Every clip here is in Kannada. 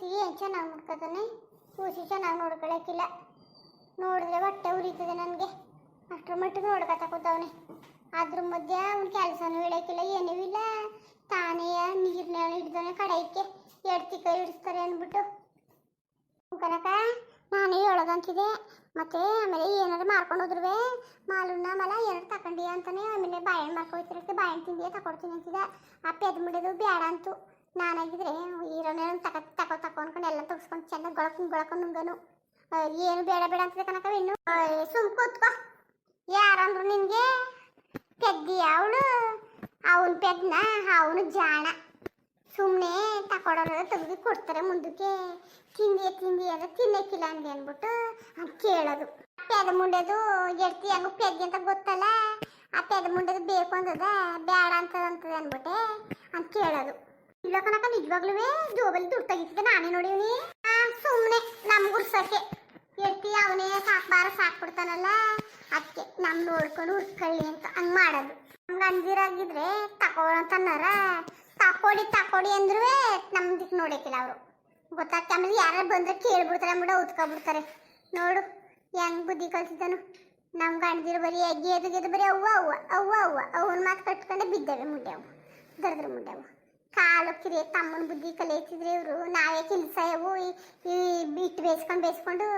ಎತ್ತಿ ಚೆನ್ನಾಗಿ ನೋಡ್ಕೊತಾನೆ ಕೂಸಿ ಚೆನ್ನಾಗಿ ನೋಡ್ಕೊಳಕ್ಕಿಲ್ಲ ನೋಡಿದ್ರೆ ಹೊಟ್ಟೆ ಉರಿತದೆ ನನಗೆ. ಅಷ್ಟರ ಮಟ್ಟಿಗೆ ನೋಡ್ಕೊತ ಕೂತವನೆ. ಅದ್ರ ಮಧ್ಯೆ ಅವ್ನ ಕೆಲಸನೂ ಹೇಳಕ್ಕಿಲ್ಲ ಏನೂ ಇಲ್ಲ. ತಾನೇ ನೀರನ್ನ ಹಿಡ್ದವನೆ ಕಡೈಕ್ಕೆ ಎಡ್ತಿ ಕೈ ಹಿಡಿಸ್ತಾರೆ ಅಂದ್ಬಿಟ್ಟು. ಕನಕ, ನಾನೇ ಹೇಳೋದಂತಿದೆ ಮತ್ತೆ ಆಮೇಲೆ ಏನಾದ್ರು ಮಾರ್ಕೊಂಡು ಹೋದ್ರುವೆ? ಮಾಲೂನ ಮಲ ಏನಾದ್ರು ತಕೊಂಡಿ ಅಂತಾನೆ ಆಮೇಲೆ ಬಾಳೆಹಣ್ಣು ಮಾರ್ಕೊಳ್ತಿರಕ್ಕೆ ಬಾಳೆಹಣ್ಣು ತಿಂದಿಯೇ, ತಕೊಡ್ತೀನಿ ಅಂತಿದ್ದ. ಆ ಪೆದ್ ಮುಡಿಯೋದು ಬೇಡ ಅಂತು. ನಾನಾಗಿದ್ರೆ ಈರೋನೇ ತಕ, ತಕೋ ತಕೋ ಅನ್ಕೊಂಡು ಎಲ್ಲ ತಗ್ಸ್ಕೊಂಡು ಚೆನ್ನಾಗಿ ಗೊಳಕೊಂಡು ಗೊಳಕೊಂಡು ನುಂಗನು. ಏನು ಬೇಡ ಬೇಡ ಅಂತ ಕನಕ ಇನ್ನು. ಸುಮ್ ಕೂತ್ಕೋ. ಯಾರಂದ್ರು ನಿನಗೆ? ಪೆದ್ದಿ ಅವಳು. ಅವನು ಪೆದ್ನ, ಅವನು ಜಾಣ. ಸುಮ್ಮನೆ ತಕೊಡೋರು ತೆಗೆದು ಕೊಡ್ತಾರೆ ಮುಂದಕ್ಕೆ. ತಿಂದಿ ತಿಂದಿ ಅಂದ್ರೆ ತಿನ್ನಕ್ಕಿಲ್ಲ ಅಂದೆ ಅಂದ್ಬಿಟ್ಟು ಕೇಳೋದು. ಪೆದ ಮುಂಡೆದು ಎಡ್ತಿ ಅಂಗ ಪೆದ್ದಿ ಅಂತ ಗೊತ್ತಲ್ಲ? ಆ ಪೆದ ಮುಂಡೆದು ಬೇಕು ಅಂತದ ಬೇಡ ಅಂತದ ಅಂತದ ಅಂದ್ಬಿಟ್ಟೆ. ಅಂತ ಕೇಳೋದು. ಇಲ್ಲ ಕನಕ ನಿಜವಾಗ್ಲೂ ಜೋಬಲ್ಲಿ ದುಡ್ಡು ತೆಗಿತಿದ್ದೆ ನಾನೇ ನೋಡಿವ್ನಿ ಸುಮ್ಮನೆ ನಮ್ ಗುರ್ಸಕ್ಕೆ ಎತ್ತಿ ಅವನೇ ಸಾಕ್ಬಾರ ಸಾಕ್ಬಿಡ್ತಾನಲ್ಲ ಅದಕ್ಕೆ ನಮ್ ನೋಡ್ಕೊಂಡು ಉರ್ಕೊಳ್ಳಿ ಅಂತ ಹಂಗ್ ಮಾಡೋದು. ಹಂಗ ಅಂದಿರಾಗಿದ್ರೆ ತಗೊಳಂತನ್ನಾರ ತಕೊಡಿ ತಕೊಡಿ ಅಂದ್ರೂ ನಮ್ದಿಕ್ ನೋಡಕ್ಕಿಲ್ಲ ಅವರು. ಗೊತ್ತಾಗ್ತ ಆಮೇಲೆ ಯಾರು ಬಂದ್ರೆ ಕೇಳ್ಬಿಡ್ತಾರೆ ಅಂದ್ಬಿಟ್ಟು ಉತ್ಕೊಬಿಡ್ತಾರೆ ನೋಡು, ಹೆಂಗ್ ಬುದ್ಧಿ ಕಲ್ತಿದ್ದಾನು ನಮ್ ಗಂಡದಿರು ಬರೀ ಎಗ್ಗೆ ಗೆದ್ದು ಬರೀ ಅವ್ವ ಅವ್ವ ಅವ್ವ ಅವ್ವ. ಅವನ ಮಾತು ಕಟ್ಕೊಂಡೆ ಬಿದ್ದವೆ ಮುಂಡೆ ಅವು ದರ್ದ್ರ ಮುಂಡೆ ಕಾಲು ಕಿರಿಯ ತಮ್ಮನ ಬುದ್ಧಿ ಕಲಿಯುತ್ತಿದ್ರೆ ಇವರು. ನಾವೇ ಕೆಲಸ ಇವು ಇಟ್ಟು ಬೇಯಿಸ್ಕೊಂಡು ಬೇಯಿಸ್ಕೊಂಡು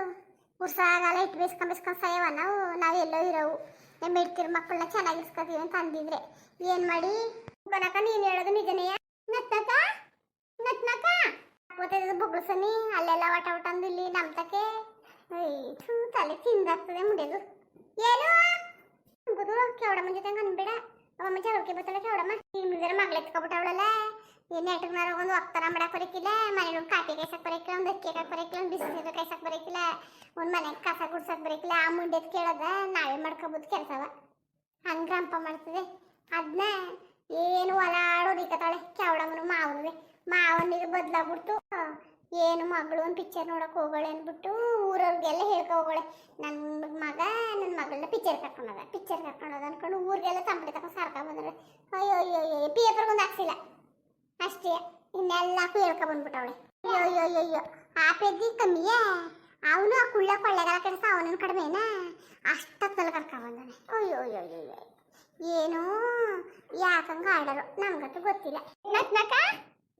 ಉರ್ಸಾಗಲ್ಲ ಇಟ್ಟು ಬೇಯಿಸ್ಕೊಂಡು ಬೇಯಿಸ್ಕೊಂಡು ಸಾಯವ ನಾವು? ನಾವೆಲ್ಲೋ ಇರೋವು. ನಮ್ಮ ಇಡ್ತಿರೋ ಮಕ್ಕಳನ್ನ ಚೆನ್ನಾಗಿ ಇಸ್ಕೊತೀವಿ ಅಂತ ಅಂದಿದ್ರೆ. ಏನ್ ಮಾಡಿ? ಬನಕ ನೀನು ಹೇಳೋದು ನಿಜನೇ? ನತ್ನಕ ನತ್ನಕ ಬುಗ್ಳಸನಿ ಅಲ್ಲೆಲ್ಲ ವಟ ವಟ ಅಂದು ಇಲ್ಲಿ ನಮ್ ತಕೆ ಥೂ, ತಲೆ ತಿಂದಾಗ್ತದೆ ಮುಡಿಯೋದು ಏನು? ಗುರು ಕೆವಡಮ್ಮ ಜೊತೆ ಅನ್ಬೇಡ ಅವಮ್ಮ ಜಗಳಕ್ಕೆ ಬರ್ತಾಳೆ, ಕೆವಡಮ್ಮ? ಈ ಮುಂದೆ ಮಗಳು ಎತ್ಕೊಬಿಟ್ಟವಳಲ್ಲ ಏನು ನೆಟ್ಗನಾರ ಒಂದು ಒಕ್ತಾರ ಮಾಡಕ್ ಬರಕಿಲ್ಲ, ಮನೇಲಿ ಒಂದು ಕಾಪಿ ಕಾಯ್ಸಕ್ ಬರಕಿಲ್ಲ, ಒಂದು ಅಕ್ಕಿ ಕಾಯಿ ಬರಕಿಲ್ಲ, ಒಂದು ಬಿಸಿನೀರು ಕಾಯ್ಸಕ್ ಬರಕಿಲ್ಲ, ಒಂದು ಮನೆಗೆ ಕಸ ಗುಡ್ಸಕ್ ಬರಕಿಲ್ಲ, ಆ ಮುಂಡೆದ್ ಕೇಳದ ನಾವೇ ಮಾಡ್ಕೋಬೋದು ಕೆಲಸವ ಹಂಗ ರಂಪ ಮಾಡ್ತದೆ. ಅದನ್ನ ಏನು ಒಲಾಡೋದಿಕ್ಕತಾಳೆ ಕೆವಡಮ್ಮನು ಮಾವನುವೆ. ಮಾವನಿಗೆ ಬದಲಾಗ್ಬಿಡ್ತು. ಏನು ಮಗಳು ಒಂದು ಪಿಕ್ಚರ್ ನೋಡಕ್ಕೆ ಹೋಗೋಳೆ ಅಂದ್ಬಿಟ್ಟು ಊರವ್ರಿಗೆಲ್ಲ ಹೇಳ್ಕೊ ಹೋಗೋಳೆ. ನನ್ನ ಮಗ ನನ್ನ ಮಗಳನ್ನ ಪಿಕ್ಚರ್ ಕರ್ಕೊಂಡೋದ ಪಿಕ್ಚರ್ ಕರ್ಕೊಂಡೋದ ಅನ್ಕೊಂಡು ಊರಿಗೆಲ್ಲ ತಂಪಡಿ ತಗೊಂಡು ಸಾರ್ಕೊಂಡ್ ಬಂದ್ರೆ. ಅಯ್ಯೋ ಅಯ್ಯೋ ಅಯ್ಯೋ ಒಂದು ಹಾಕ್ಸಿಲ್ಲ. ಅಷ್ಟೇ ಇನ್ನೆಲ್ಲಕ್ಕೂ ಹೇಳ್ಕೊ ಬಂದ್ಬಿಟ್ಟವಳೆ ಅಯ್ಯೋ ಅಯ್ಯೋ ಅಯ್ಯೋ ಆ ಪೆದ್ದಿ ಕಮ್ಮಿಯೇ? ಅವನು ಆ ಕುಳ್ಳ ಕೊಳ್ಳೆಗಳ ಕೆಲಸ ಅವನನ್ನು ಕಡಿಮೆನಾ? ಅಷ್ಟ ಕರ್ಕೊಂಡ್ ಬಂದಾನೆ ಅಯ್ಯೋ ಅಯ್ಯೋ ಅಯ್ಯೋ ಅಯ್ಯೋ ಏನು ಯಾಕಂಗ ಆಡರು ನಮ್ಗಂತೂ ಗೊತ್ತಿಲ್ಲ. ನಟ್ನಕ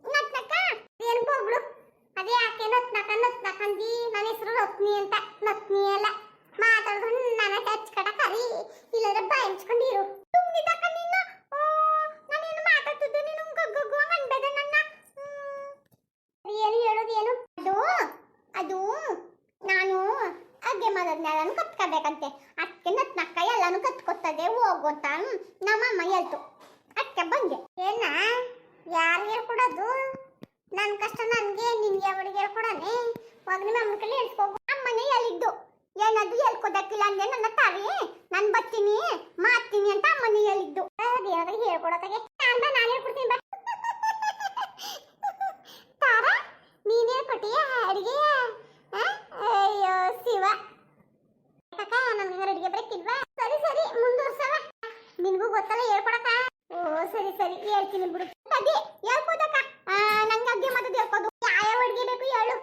ನಟ್ನಕ ಏನು ಬೊಬ್ಳು ಅದೇ ಯಾಕೆ ನತ್ನಕ ನತ್ನಕ ಅಂದಿ? ನನ್ನ ಹೆಸರು ರತ್ನಿ ಅಂತ. ನತ್ನಿ ಅಲ್ಲ. ಮಾತಾಡ್ಕೊಂಡು ನನ್ನ ಟಚ್ ಕಟ ಕರಿ. ಇಲ್ಲಾಂದ್ರೆ ಬಾಯಿ ಹಂಚ್ಕೊಂಡಿರು ತುಂಬಿದಕ್ಕ ನಿನ್ನ ಓ ನಾನೇನು ಮಾತಾಡ್ತಿದ್ದೆ ನೀನು ಗಗ್ಗಗ್ಗು ಹಂಗ್ ಅನ್ಬೇಡ ನನ್ನ ಹ್ಮ್. ಏನು ಹೇಳೋದು ಏನು ಅದು ಅದು ನಾನು ಅಗ್ಗೆ ಮಾಡೋದ್ನ ನಾನು ಕತ್ಕೋಬೇಕಂತೆ. ಅದಕ್ಕೆ ನನ್ನ ಎಲ್ಲಾನು ಕತ್ಕೋತದೆ ಹೋಗು ಅಂತ. ನಮ್ಮಮ್ಮ ಹೇಳ್ತು. ಅದಕ್ಕೆ ಬಂದೆ. ಏನ, ಯಾರು ಹೇಳ್ಕೊಡೋದು ನನ್ನ ಕಷ್ಟ ನನಗೆ, ನಿನ್ಗೆ ಅವಳಿಗೆ ಹೇಳ್ಕೊಡನೆ ಹೋಗ ನಿಮ್ಮ ಅಮ್ಮನ ಕಡೆ ಹೇಳ್ಸ್ಕೋಗು ಅಮ್ಮನೇ ಹೇಳಿದ್ದು. ಏನದು ಹೇಳ್ಕೊದಕ್ಕಿಲ್ಲ ಅಂದೆ, ನನ್ನ ತಾಯಿ ನಾನು ಬರ್ತೀನಿ ಮಾಡ್ತೀನಿ ಅಂತ ಅಮ್ಮನೇ ಹೇಳಿದ್ದು. ನಾನು ಬಾ, ನಾನು ಹೇಳ್ಕೊಡ್ತೀನಿ ಬಾ ತಾರ ನೀನ್ ಹೇಳ್ಕೊಟ್ಟಿಯ ಅಡಿಗೆ ಅಯ್ಯೋ ಶಿವ ಅಕ್ಕ ನನಗೆ ಅಡಿಗೆ ಬರಕ್ಕಿಲ್ವಾ ಸರಿ ಸರಿ ಮುಂದುವರ್ಸವ ನಿನ್ಗೂ ಗೊತ್ತಲ್ಲ ಹೇಳ್ಕೊಡಕ ಓ ಸರಿ ಸರಿ ಹೇಳ್ತೀನಿ ಬಿಡು ಅದೇ ಹೇಳ್ಕೋದಕ್ಕ ಆ, ನಂಗೆ ಅಗ್ಗೆ ಮದ್ದು ಹೇಳ್ಕೋದು ಯಾವ್ಯಾವ ಅಡ್ಗೆ ಬೇಕು ಹೇಳು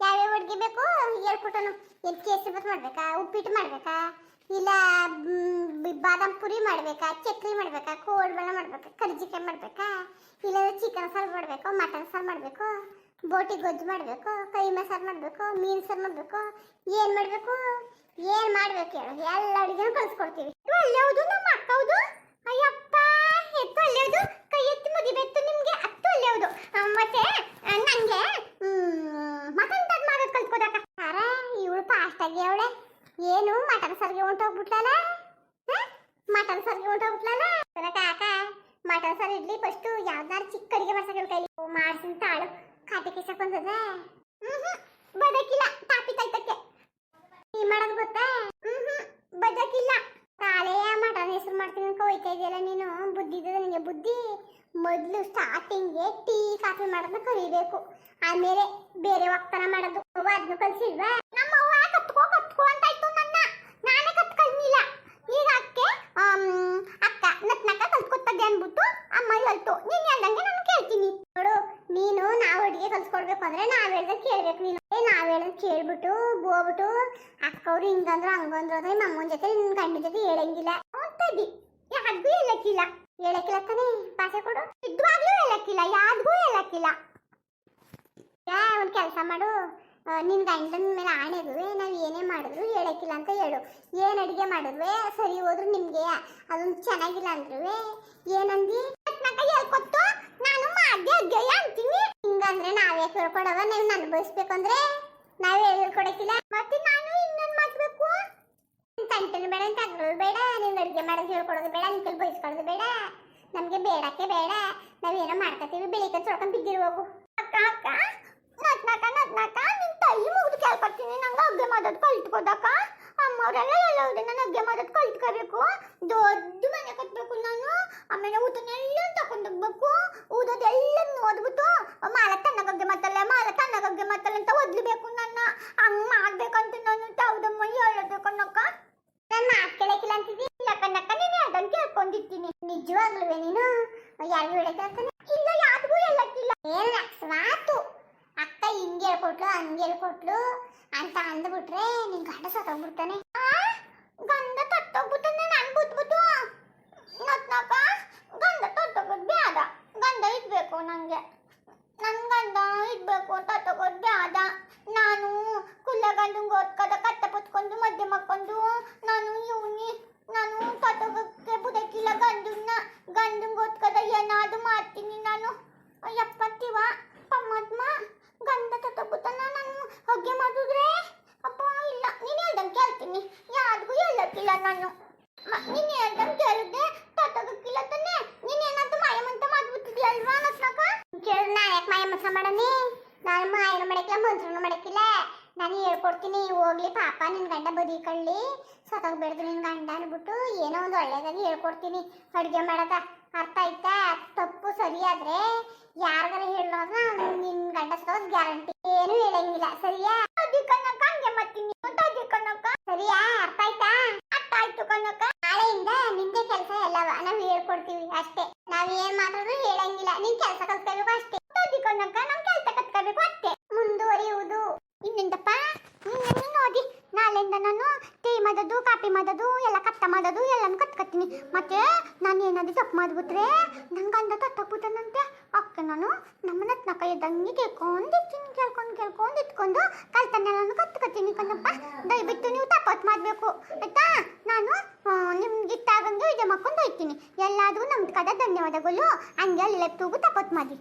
ಯಾವ್ಯಾವ ಅಡ್ಗೆ ಬೇಕು ಹೇಳ್ಕೊಟ್ಟನು ಎಲ್ಲಿ ಕೇಸರಿ ಬಾತ್ ಮಾಡ್ಬೇಕಾ ಉಪ್ಪಿಟ್ಟು ಮಾಡ್ಬೇಕಾ? ಇಲ್ಲ ಬಾದಾಮ್ ಪುರಿ ಮಾಡ್ಬೇಕಾ? ಚಕ್ಲಿ ಮಾಡ್ಬೇಕಾ? ಕೋಡ್ಬಳೆ ಮಾಡ್ಬೇಕಾ? ಕರ್ಜಿಕಾಯಿ ಮಾಡ್ಬೇಕಾ? ಇಲ್ಲ, ಚಿಕನ್ ಸಾರು ಮಾಡ್ಬೇಕು? ಮಟನ್ ಸಾರು ಮಾಡ್ಬೇಕು? ಬೋಟಿ ಗೊಜ್ಜು ಮಾಡ್ಬೇಕು? ಕೈ ಸಾರು ಮಾಡ್ಬೇಕು? ಮೀನ್ ಸಾರು ಮಾಡ್ಬೇಕು? ಏನ್ ಮಾಡ್ಬೇಕು? ಏನ್ ಮಾಡ್ಬೇಕು ಎಲ್ಲ ಅಡಿಗೆನೂ ಕಳ್ಸ್ಕೊಡ್ತೀವಿ. ಅಲ್ಲೇವುದು ನಮ್ಮ ಅಕ್ಕ ಹೌದು ಅಯ್ಯಪ್ಪ ಎತ್ತು ಅಲ್ಲೇವುದು ಕೈ ಎತ್ತಿ ಮುಗಿಬೇಕು ನಿಮ್ಗೆ ಅತ್ತು ಅಲ್ಲೇವುದು ಮತ್ತೆ ಆ, ನಂಗೆ ಮಟನ್ ಟಕ್ ಮಾಡೋದು ಕಲ್ತ್ಕೋದಕ್ಕ ಅರ ಇವಳು ಫಾಸ್ಟ್ ಆಗಿ ಅವಳೆ ಏನು ಮಟನ್ ಸರ್ಗೆ ಹೊಂಟೋಗ್ಬಿಟ್ಲಲ್ಲ? ಮಟನ್ ಸರ್ಗೆ ಹೊಂಟೋಗ್ಬಿಟ್ಲಲ್ಲ? ಕಾಕ, ಮಟನ್ ಸರ್ ಇಡ್ಲಿ ಫಸ್ಟು ಯಾವ್ದಾರು ಚಿಕ್ಕ ಅಡಿಗೆ ಮಾಡ್ಸಕ್ಕೆ ಕೈಲಿ. ಮಾಡ್ಸಿನ ತಾಳು. ಖಾತೆ ಕಿಸಕ್ ಬಂದದ? ಬದಕಿಲ್ಲ ತಾಪಿ ತಾಯ್ತಕ್ಕೆ ಈ ಮಾಡೋದು ಗೊತ್ತಾ? ಬದಕಿಲ್ಲ. ಕಾಲೇ ಮಟನ್ ಹೆಸರು ಮಾಡ್ತೀನಿ ಅಂತ ಹೋಯ್ತಾ ಇದೆಯಲ್ಲ ನೀನು? ಬುದ್ಧಿ ಇದ್ದದ ನಿನಗೆ ಬುದ್ಧಿ? ಮೊದಲು ಸ್ಟಾರ್ಟಿಂಗ್ಗೆ ಟೀ, ಕಾಫಿ ಮಾಡೋದನ್ನ ಕಲಿಬೇಕು. ಆಮೇಲೆ ಬೇರೆ ಒಕ್ತನ ಮಾಡೋದು. ಅದನ್ನು ಕಲ್ಸಿಲ್ವಾ ನಮ್ಮ ಅವ್ವ ಕತ್ಕೋ ಕತ್ಕೋ ಅಂತ ಇತ್ತು ನನ್ನ ನಾನೇ ಕತ್ಕೊಳ್ನಿಲ್ಲ ಈಗ ಅಕ್ಕೆ ಆಮ್, ನತ್ನಕ್ಕ ಅನ್ಬಿಟ್ಟು ಅಮ್ಮ ಹೇಳ್ತು ನೀನ್ ಹೇಳ್ದಂಗೆ ನಾನು ಕೇಳ್ತೀನಿ. ನೋಡು, ನೀನು ನಾವು ಅಡುಗೆ ಕಲ್ಸ್ಕೊಡ್ಬೇಕು ಅಂದ್ರೆ ನಾವ್ ಹೇಳ್ದ ಕೇಳ್ಬೇಕು ನೀನು. ಏ, ನಾವ್ ಹೇಳ್ದಾಗ ಕೇಳ್ಬಿಟ್ಟು ಹೋಗ್ಬಿಟ್ಟು ಅಕ್ಕವ್ರು ಹಿಂಗಂದ್ರು, ಹಂಗಂದ್ರು ಅಂದ್ರೆ ನಿಮ್ಮ ಅಮ್ಮನ ಜೊತೆ, ನಿನ್ ಗಂಡ ಜೊತೆ ಹೇಳಂಗಿಲ್ಲ. ಅಂತದಿ ಯಾರಿಗೂ ಹೇಳಕ್ಕಿಲ್ಲ. ಹೇಳಕ್ಕಿಲ್ಲ ತಾನೇ? ಭಾಷೆ ಕೊಡು. ಇದ್ವಾಗ್ಲೂ ಹೇಳಕ್ಕಿಲ್ಲ ಯಾರಿಗೂ ಹೇಳಕ್ಕಿಲ್ಲ. ಯಾ ಒಂದ್ ಕೆಲಸ ಮಾಡು. ಆ, ನಿನ್ ಗಂಡನ ಮೇಲೆ ಆಣೆ ನಾವು ಏನೇ ಮಾಡಿದ್ರು ಹೇಳಕ್ಕಿಲ್ಲ ಅಂತ ಹೇಳು. ಏನ್ ಅಡಿಗೆ ಮಾಡಿದ್ವಿ? ಸರಿ ಹೋದ್ರು ನಿಮಗೆ. ಅದೊಂದು ಚೆನ್ನಾಗಿಲ್ಲ ಅಂದ್ರುವೆ. ಏನಂದಿ? ಹೇಳ್ಕೊಟ್ಟು ನಾನು ಮಾಡ್ದೆ ಅಗ್ಗಯ್ಯ ಅಂತೀನಿ. ಹಿಂಗಂದ್ರೆ ನಾವೇ ಕೇಳ್ಕೊಡವ ನೀವು ಅನುಭವಿಸ್ಬೇಕಂದ್ರೆ ನಾವೇ ಹೇಳ್ಕೊಡಕ್ಕಿಲ್ಲ. ಮತ್ತೆ ನಾನು ಇನ್ನೊಂದು ಮಾಡಬೇಕು? ತಂಟನು ಬೇಡ ತಗಲು ಬೇಡ ನೀನು ಅಡುಗೆ ಮಾಡೋದು ಹೇಳ್ಕೊಡೋದು ಬೇಡ ನಿನ್ ಕೈಲಿ ಬಯಸ್ಕೊಳ್ಳೋದು ಬೇಡ. ನಮಗೆ ಬೇಡಕ್ಕೆ ಬೇಡ. ನಾವೇನೋ ಮಾಡ್ಕೊತೀವಿ ಬೆಳಿಗ್ಗೆ ತೊಳ್ಕೊಂಡು ಬಿದ್ದಿರ್ಬೇಕು ಅಕ್ಕ ಅಕ್ಕ ನಟ್ನಾಕ ನಟ್ನಾಕ ತಾಯಿ ಮುಗಿದು ಕೇಳ್ಕೊಡ್ತೀನಿ ನಂಗೆ ಅಗ್ಗೆ ಮಾಡೋದು ಕಲ್ತ್ಕೋದಕ್ಕ ಅಮ್ಮವರೆಲ್ಲ ಹೇಳೋದು ನಾನು ಅಗ್ಗೆ ಮಾಡೋದು ಕಲ್ತ್ಕೋಬೇಕು. ದೊಡ್ಡ ಮನೆ ಕಟ್ಟಬೇಕು ನಾನು. ಆಮೇಲೆ ಊಟನೆಲ್ಲ ತಗೊಂಡೋಗ್ಬೇಕು ಊದೋದೆಲ್ಲ ಓದ್ಬಿಟ್ಟು, ಮಾಲ ತಣ್ಣಗಗ್ಗೆ ಮತ್ತಲ್ಲ ಮಾಲ ತಣ್ಣಗಗ್ಗೆ ಮತ್ತಲ್ಲ ಅಂತ ಓದ್ಲಿಬೇಕು ನನ್ನ. ಹಂಗ್ ಮಾಡ್ಬೇಕಂತ ನಾನು ತೌದಮ್ಮ ಹೇಳೋದು ಕಣ್ಣಕ್ಕ ನಾನು ಮಾತು ಕೇಳಕ್ಕಿಲ್ಲ ಅಂತಿದ್ದೀನಿ. ಇಲ್ಲ ನೀನು ಅದನ್ನು ಕೇಳ್ಕೊಂಡಿರ್ತೀನಿ? ನಿಜವಾಗ್ಲೂ ನೀನು? ಯಾರಿಗೂ ಹೇಳಕ್ಕಾಗ್ತಾನೆ ಇಲ್ಲ ಯಾರಿಗೂ ಹೇಳಕ್ಕಿಲ್ಲ ಏನ್ ಅಕಸ್ಮಾತು ಅಕ್ಕ ಹಿಂಗೆ ಹೇಳ್ಕೊಟ್ಲು ಹಂಗೆ ಹೇಳ್ಕೊಟ್ಲು ಅಂತ ಅಂದ್ಬಿಟ್ರೆ ನಿನ್ ಗಂಡ ಸತ್ತೋಗ್ಬಿಡ್ತಾನೆ? ಗಂಡ ತತ್ತೋಗ್ಬಿಡ್ತಾನೆ ನಾನು ಬುದ್ಬಿಟ್ಟು ನತ್ನಪ್ಪ ಗಂಡ ತತ್ತೋಗೋದು ಬೇಡ ಗಂಡ ಇಡ್ಬೇಕು ನಂಗೆ. ನನ್ ಗಂಡ ಇಡ್ಬೇಕು ತತ್ತೋಗೋದು ಬೇಡ ನಾನು ಕುಲ್ಲ ಗಂಧ ಓದ್ಕದ ಕಟ್ಟ ಪುತ್ಕೊಂಡು ಮಧ್ಯೆ ಮಕ್ಕೊಂಡು ನಾನು ಇವನಿ, ನಾನು ತತ್ತೋಗಕ್ಕೆ ಬುಡಕ್ಕಿಲ್ಲ ಗಂಡನ್ನ. ಗಂಡಂಗೆ ಓದ್ಕದ ಏನಾದ್ರು ಮಾಡ್ತೀನಿ ನಾನು. ಯಪ್ಪತ್ತಿವ ಪರಮಾತ್ಮ ಗಂಡ ತತ್ತೋಗ್ಬಿಟ್ಟನ ನಾನು ಹೊಗೆ ಮಾಡಿದ್ರೆ ಅಪ್ಪ ಇಲ್ಲ ನೀನು ಹೇಳ್ದಂಗೆ ಕೇಳ್ತೀನಿ ಯಾರಿಗೂ ಹೇಳಕ್ಕಿಲ್ಲ ನಾನು ಮ- ನೀನ್ ಹೇಳ್ದಂಗೆ ಕೇಳಿದ್ದೆ ತತ್ತೋಗಕ್ಕಿಲ್ಲ ತಾನೆ ನೀನ್ ಏನಾದ್ರು ಮಾಯಮಂತ ಮಾಡ್ಬಿಟ್ಟಿದ್ಯಲ್ವಾ ನಸ್ನಕ ಕೇಳಿದ್ ಯಾಕೆ ಮಾಡನಿ ನಾನು ಮಾಯನ ಮಾಡಕ್ಕಿಲ್ಲ ಮಂತ್ರನು ಮಾಡಕ್ಕಿಲ್ಲ. ನಾನು ಹೇಳ್ಕೊಡ್ತೀನಿ ಹೋಗ್ಲಿ, ಪಾಪ ನಿನ್ ಗಂಡ ಬದಿ ಕಳ್ಳಿ ಸತ್ತೋಗ್ಬೇಡ್ದು ನಿನ್ನ ಗಂಡ ಅನ್ಬಿಟ್ಟು ಏನೋ ಒಂದು ಒಳ್ಳೇದಾಗಿ ಹೇಳ್ಕೊಡ್ತೀನಿ. ಅಡುಗೆ ಮಾಡೋದ ಅರ್ಥ ಆಯ್ತಾ? ತಪ್ಪು ಸರಿಯಾದ್ರೆ ಯಾರಿಗಾರ ಹೇಳೋದ ನಿನ್ ಗಂಡ ಸತ್ತೋದ್ ಗ್ಯಾರಂಟಿ. ಏನು ಹೇಳಂಗಿಲ್ಲ, ಸರಿಯಾ? ಕಣ್ಣಕ್ಕ ಹಂಗೆ ಸರಿಯಾ, ಅರ್ಥ ಆಯ್ತಾ? ಅರ್ಥ ಆಯ್ತು ಕಣ್ಣಕ್ಕ ನಾಳೆಯಿಂದ ನಿಂದೆ ಕೆಲಸ ಎಲ್ಲವ, ನಾವು ಹೇಳ್ಕೊಡ್ತೀವಿ ಅಷ್ಟೇ ನಾವ್ ಏನ್ ಮಾಡಿದ್ರು ಹೇಳಂಗಿಲ್ಲ ನೀನ್ ಕೆಲಸ ಕಲ್ತ್ಕೋಬೇಕು ಅಷ್ಟೇ ಅದಿ ಕಣ್ಣಕ್ಕ ನಮ್ ಕೆಲಸ ಕಲ್ತ್ಕೋಬೇಕು ಅಷ್ಟೇ ಮುಂದುವರಿಯುವುದು ಇನ್ನೆಂದಪ್ಪ ನಿನ್ನ ನೋಡಿ ನಾಳೆಯಿಂದ ನಾನು ಟೀ ಮಾಡೋದು, ಕಾಪಿ ಮಾಡೋದು, ಎಲ್ಲ ಕತ್ತ ಮಾಡೋದು, ಎಲ್ಲನೂ ಕತ್ಕೊತೀನಿ. ಮತ್ತೆ ನಾನು ಏನಾದ್ರು ತಪ್ಪು ಮಾಡಿಬಿಟ್ರೆ ಅಂತ ತತ್ತೋಗ್ಬಿಟ್ಟನಂತೆ ಅಕ್ಕ ನಾನು ನಮ್ಮ ಎದ್ದಂಗೆ ಕೇಳ್ಕೊಂಡು ಇರ್ತೀನಿ, ಕೇಳ್ಕೊಂಡು ಕೇಳ್ಕೊಂಡು ಇಟ್ಕೊಂಡು ಕಲ್ತನ್ನೆಲ್ಲನು ಕತ್ಕೊತೀನಿ ಕಣಪ್ಪ ದಯವಿಟ್ಟು ನೀವು ತಪ್ಪತ್ತು ಮಾಡಬೇಕು, ಆಯ್ತಾ? ನಾನು ನಿಮ್ಗೆ ಇಟ್ಟಾಗಂಗೆ ಇದೆ ಮಾಡ್ಕೊಂಡು ಹೋಗ್ತೀನಿ. ಎಲ್ಲಾದರೂ ನಮ್ದು ಕಡೆ ಧನ್ಯವಾದಗಳು. ಹಂಗೆ ಅಲ್ಲಿ ತೂಗು ತಪ್ಪತ್ತು ಮಾಡಿ